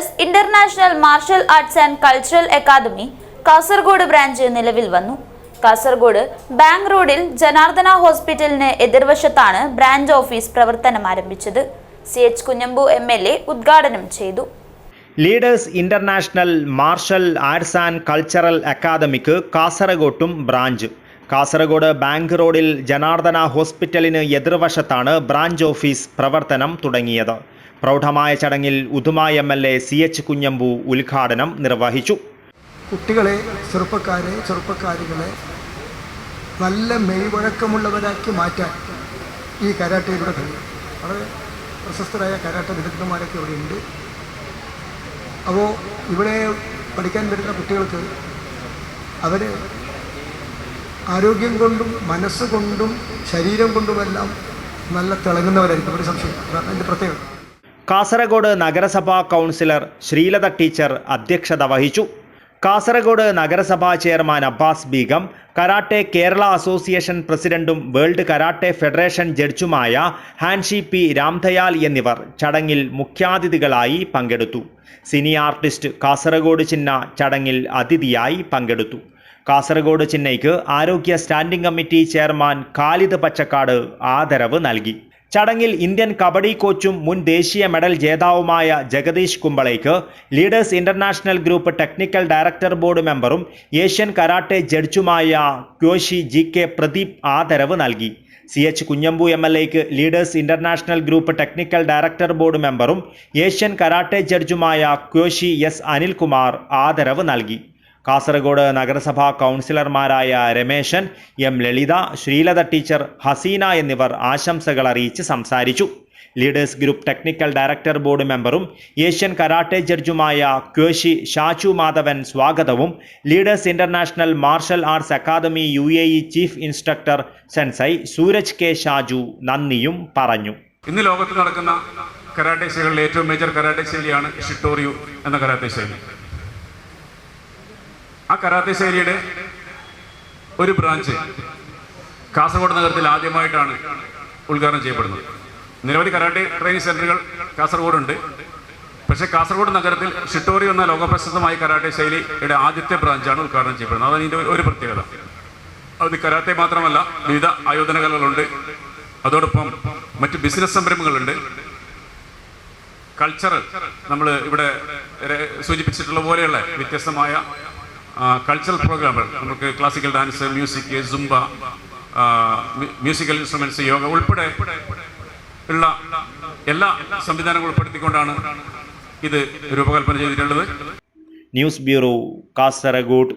Leaders international martial arts and cultural academy Kasaragod branch നിലവിൽ വന്നു. Kasaragod bank റോഡിൽ ജനാർദ്ദന ഹോസ്പിറ്റലിന് എതിർവശത്താണ് ബ്രാഞ്ച് ഓഫീസ് പ്രവർത്തനം ആരംഭിച്ചത്. C H Kunhambu M L A ഉദ്ഘാടനം ചെയ്തു. Leaders international martial arts and cultural academic കാസർഗോട്ടും ബ്രാഞ്ച്. കാസർഗോഡ് ബാങ്ക് റോഡിൽ ജനാർദ്ദന ഹോസ്പിറ്റലിന് എതിർവശത്താണ് ബ്രാഞ്ച് ഓഫീസ് പ്രവർത്തനം തുടങ്ങിയത്. പ്രൗഢമായ ചടങ്ങിൽ Uduma M L A C H Kunhambu ഉദ്ഘാടനം നിർവഹിച്ചു. കുട്ടികളെ ചെറുപ്പക്കാരെ ചെറുപ്പക്കാരികളെ നല്ല മെയ്വഴക്കമുള്ളവരാക്കി മാറ്റാൻ ഈ കരാട്ടയിലൂടെ കഴിയും. വളരെ പ്രശസ്തരായ കരാട്ട വിദഗ്ധന്മാരൊക്കെ ഇവിടെ ഉണ്ട്. അപ്പോൾ ഇവിടെ പഠിക്കാൻ വരുന്ന കുട്ടികൾക്ക് അവർ ആരോഗ്യം കൊണ്ടും മനസ്സുകൊണ്ടും ശരീരം കൊണ്ടുമെല്ലാം നല്ല തിളങ്ങുന്നവരായിരിക്കും. ഒരു സംശയം അതാണ് അതിന്റെ പ്രത്യേകത. കാസർഗോഡ് നഗരസഭാ കൗൺസിലർ ശ്രീലത ടീച്ചർ അധ്യക്ഷത വഹിച്ചു. കാസർഗോഡ് നഗരസഭാ chairman Abbas Begum karate Kerala association പ്രസിഡന്റും വേൾഡ് കരാട്ടെ ഫെഡറേഷൻ ജഡ്ജുമായ ഹാൻഷി പി രാംദയാൽ എന്നിവർ ചടങ്ങിൽ മുഖ്യാതിഥികളായി പങ്കെടുത്തു. സിനി ആർട്ടിസ്റ്റ് കാസർഗോഡ് ചിഹ്ന ചടങ്ങിൽ അതിഥിയായി പങ്കെടുത്തു. കാസർഗോഡ് ചിഹ്നയ്ക്ക് ആരോഗ്യ standing committee chairman Khalid Pachakkad ആദരവ് നൽകി. ചടങ്ങിൽ ഇന്ത്യൻ കബഡി കോച്ചും മുൻ ദേശീയ മെഡൽ ജേതാവുമായ Jagadish കുമ്പളേക്ക് leaders international group technical director board മെമ്പറും ഏഷ്യൻ കരാട്ടെ ജഡ്ജുമായ ക്യോഷി ജി കെ പ്രദീപ് ആദരവ് നൽകി. C H Kunhambu M L എക്ക് leaders international group technical director board മെമ്പറും ഏഷ്യൻ കരാട്ടെ ജഡ്ജുമായ ക്യോഷി എസ് അനിൽകുമാർ ആദരവ് നൽകി. കാസർഗോഡ് നഗരസഭാ കൗൺസിലർമാരായ രമേശൻ എം ലളിത ശ്രീലത ടീച്ചർ ഹസീന എന്നിവർ ആശംസകൾ അറിയിച്ച് സംസാരിച്ചു. Leaders group technical director board മെമ്പറും ഏഷ്യൻ കരാട്ടെ ജഡ്ജുമായ ക്വേശി ഷാച്ചു മാധവൻ സ്വാഗതവും leaders international martial arts academy U A E chief instructor sensei Sooraj K Shaju നന്ദിയും പറഞ്ഞു. ഇന്ന് ലോകത്ത് നടക്കുന്ന കരാട്ടെ ശൈലികളിൽ ഏറ്റവും മേജർ കരാട്ടെ ശൈലിയാണ് ഷിട്ടോറിയു എന്ന കരാട്ടെ ശൈലി. ആ കരാട്ടെ ശൈലിയുടെ ഒരു ബ്രാഞ്ച് കാസർഗോഡ് നഗരത്തിൽ ആദ്യമായിട്ടാണ് ഉദ്ഘാടനം ചെയ്യപ്പെടുന്നത്. നിരവധി കരാട്ടെ ട്രെയിനിങ് സെന്ററുകൾ കാസർഗോഡുണ്ട്. പക്ഷേ കാസർഗോഡ് നഗരത്തിൽ ഷിട്ടോറി എന്ന ലോകപ്രശസ്തമായ കരാട്ടെ ശൈലിയുടെ ആദ്യത്തെ ബ്രാഞ്ചാണ് ഉദ്ഘാടനം ചെയ്യപ്പെടുന്നത്. അതാണ് ഇതിന്റെ ഒരു പ്രത്യേകത. അത് കരാട്ടെ മാത്രമല്ല വിവിധ ആയോധന കലകളുണ്ട് അതോടൊപ്പം മറ്റ് ബിസിനസ് സംരംഭങ്ങളുണ്ട്. കൾച്ചർ നമ്മൾ ഇവിടെ സൂചിപ്പിച്ചിട്ടുള്ള പോലെയുള്ള വ്യത്യസ്തമായ കൾച്ചറൽ പ്രോഗ്രാമുകൾ നമുക്ക് classical dance music zumba musical instruments yoga ഉൾപ്പെടെ ഉള്ള എല്ലാ സംവിധാനങ്ങളും ഉൾപ്പെടുത്തിക്കൊണ്ടാണ് ഇത് രൂപകൽപ്പന ചെയ്തിട്ടുള്ളത്. News bureau Kasaragod.